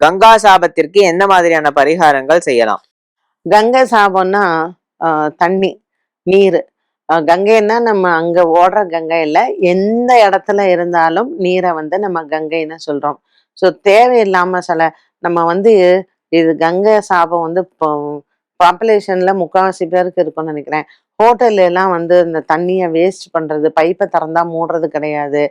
கங்கா சாபத்திற்கு என்ன மாதிரியான பரிகாரங்கள் செய்யலாம்? கங்கை சாபம்னா தண்ணி நீர். கங்கைன்னா நம்ம அங்க ஓடுற கங்கை இல்லை எந்த இடத்துல இருந்தாலும் நீரை வந்து நம்ம கங்கைன்னு சொல்றோம். ஸோ தேவையில்லாம சில நம்ம வந்து இது கங்கை சாபம் வந்து இப்போ பாப்புலேஷன்ல முக்கால்வாசி பேருக்கு இருக்கும்னு நினைக்கிறேன். ஹோட்டல்ல எல்லாம் வந்து இந்த தண்ணியை வேஸ்ட் பண்றது பைப்பை திறந்தா மூடுறது கிடையாது.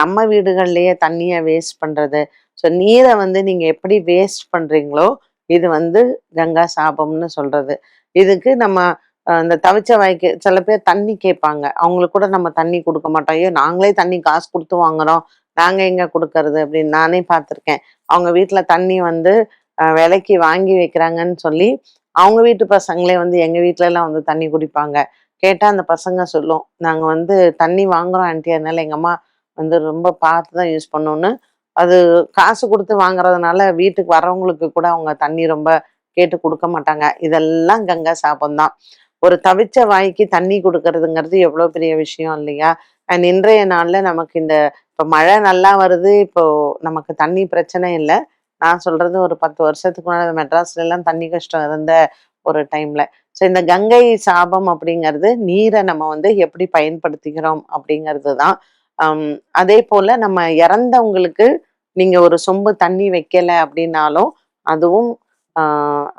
நம்ம வீடுகள்லயே தண்ணியை வேஸ்ட் பண்றது ஸோ நீரை வந்து நீங்கள் எப்படி வேஸ்ட் பண்ணுறீங்களோ இது வந்து கங்கா சாபம்னு சொல்கிறது இதுக்கு நம்ம அந்த இந்த தவிச்ச வாய்க்கு சில பேர் தண்ணி கேட்பாங்க. அவங்களுக்கு கூட நம்ம தண்ணி கொடுக்க மாட்டோம். ஐயோ நாங்களே தண்ணி காசு கொடுத்து வாங்குறோம். நாங்கள் எங்கே கொடுக்கறது அப்படின்னு நானே பார்த்துருக்கேன். அவங்க வீட்டில் தண்ணி வந்து விலைக்கு வாங்கி வைக்கிறாங்கன்னு சொல்லி அவங்க வீட்டு பசங்களே வந்து எங்கள் வீட்டிலலாம் வந்து தண்ணி குடிப்பாங்க. கேட்டால் அந்த பசங்க சொல்லும் நாங்கள் வந்து தண்ணி வாங்குறோம் ஆண்டி அதனால எங்கள் அம்மா வந்து ரொம்ப பார்த்து தான் யூஸ் பண்ணோன்னு அது காசு கொடுத்து வாங்குறதுனால வீட்டுக்கு வர்றவங்களுக்கு கூட அவங்க தண்ணி ரொம்ப கேட்டு கொடுக்க மாட்டாங்க. இதெல்லாம் கங்கா சாபம் தான் ஒரு தவிச்ச வாய்க்கு தண்ணி கொடுக்கறதுங்கிறது எவ்வளோ பெரிய விஷயம் இல்லையா? அண்ட் இன்றைய நாளில் நமக்கு இந்த இப்போ மழை நல்லா வருது இப்போ நமக்கு தண்ணி பிரச்சனை இல்லை. நான் சொல்றது ஒரு பத்து வருஷத்துக்கு முன்னாடி மெட்ராஸ்ல எல்லாம் தண்ணி கஷ்டம் இருந்த ஒரு டைம்ல. ஸோ இந்த கங்கை சாபம் அப்படிங்கிறது நீரை நம்ம வந்து எப்படி பயன்படுத்திக்கிறோம் அப்படிங்கிறது தான் அதே போல நம்ம இறந்தவங்களுக்கு நீங்க ஒரு சொம்பு தண்ணி வைக்கல அப்படின்னாலும் அதுவும்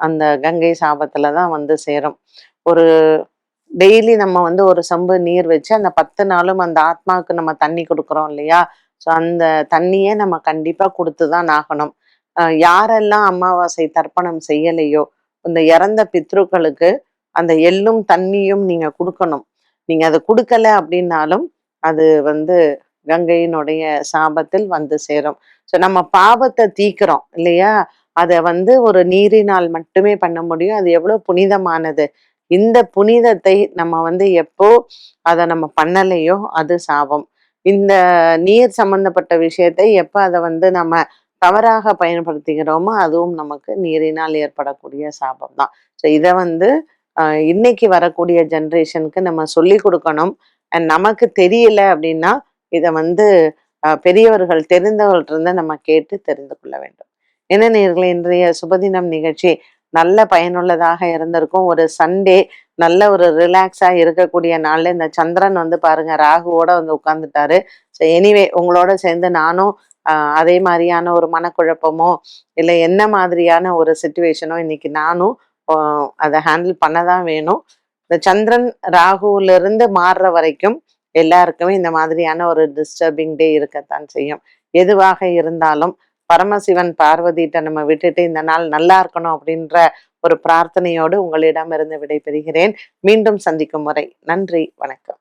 அந்த கங்கை சாபத்துல தான் வந்து சேரும். ஒரு டெய்லி நம்ம வந்து ஒரு சொம்பு நீர் வச்சு அந்த பத்து நாளும் அந்த ஆத்மாவுக்கு நம்ம தண்ணி கொடுக்குறோம் இல்லையா? ஸோ அந்த தண்ணியே நம்ம கண்டிப்பாக கொடுத்து தான் ஆகணும் யாரெல்லாம் அமாவாசை தர்ப்பணம் செய்யலையோ இந்த இறந்த பித்ருக்களுக்கு அந்த எள்ளும் தண்ணியும் நீங்க கொடுக்கணும். நீங்க அதை கொடுக்கல அப்படின்னாலும் அது வந்து கங்கையினுடைய சாபத்தில் வந்து சேரும். ஸோ நம்ம பாவத்தை தீக்கிறோம் இல்லையா? அதை வந்து ஒரு நீரினால் மட்டுமே பண்ண முடியும். அது எவ்வளவு புனிதமானது. இந்த புனிதத்தை நம்ம வந்து எப்போ அதை நம்ம பண்ணலையோ அது சாபம். இந்த நீர் சம்பந்தப்பட்ட விஷயத்தை எப்போ அதை வந்து நம்ம தவறாக பயன்படுத்துகிறோமோ அதுவும் நமக்கு நீரினால் ஏற்படக்கூடிய சாபம் தான். ஸோ இதை வந்து இன்னைக்கு வரக்கூடிய ஜென்ரேஷனுக்கு நம்ம சொல்லி கொடுக்கணும். அண்ட் நமக்கு தெரியல அப்படின்னா இதை வந்து பெரியவர்கள் தெரிந்தவர்கள்ட்ட நம்ம கேட்டு தெரிந்து கொள்ள வேண்டும். என்ன நேர்களை இன்றைய சுபதினம் நிகழ்ச்சி நல்ல பயனுள்ளதாக இருந்திருக்கும். ஒரு சண்டே நல்ல ஒரு ரிலாக்ஸா இருக்கக்கூடிய நாள்ல இந்த சந்திரன் வந்து பாருங்க ராகுவோட வந்து உட்கார்ந்துட்டாரு. ஸோ எனிவே உங்களோட சேர்ந்து நானும் அதே மாதிரியான ஒரு மனக்குழப்பமோ இல்லை என்ன மாதிரியான ஒரு சுச்சுவேஷனோ இன்னைக்கு நானும் அதை ஹேண்டில் பண்ண தான் வேணும். இந்த சந்திரன் ராகுவிலிருந்து மாறுற வரைக்கும் எல்லாருக்குமே இந்த மாதிரியான ஒரு டிஸ்டர்பிங் டே இருக்கத்தான் செய்யும். எதுவாக இருந்தாலும் பரமசிவன் பார்வதிட்ட நம்ம விட்டுட்டு இந்த நாள் நல்லா இருக்கணும் அப்படின்ற ஒரு பிரார்த்தனையோடு உங்களிடமிருந்து விடைபெறுகிறேன். மீண்டும் சந்திக்கும் முறை. நன்றி. வணக்கம்.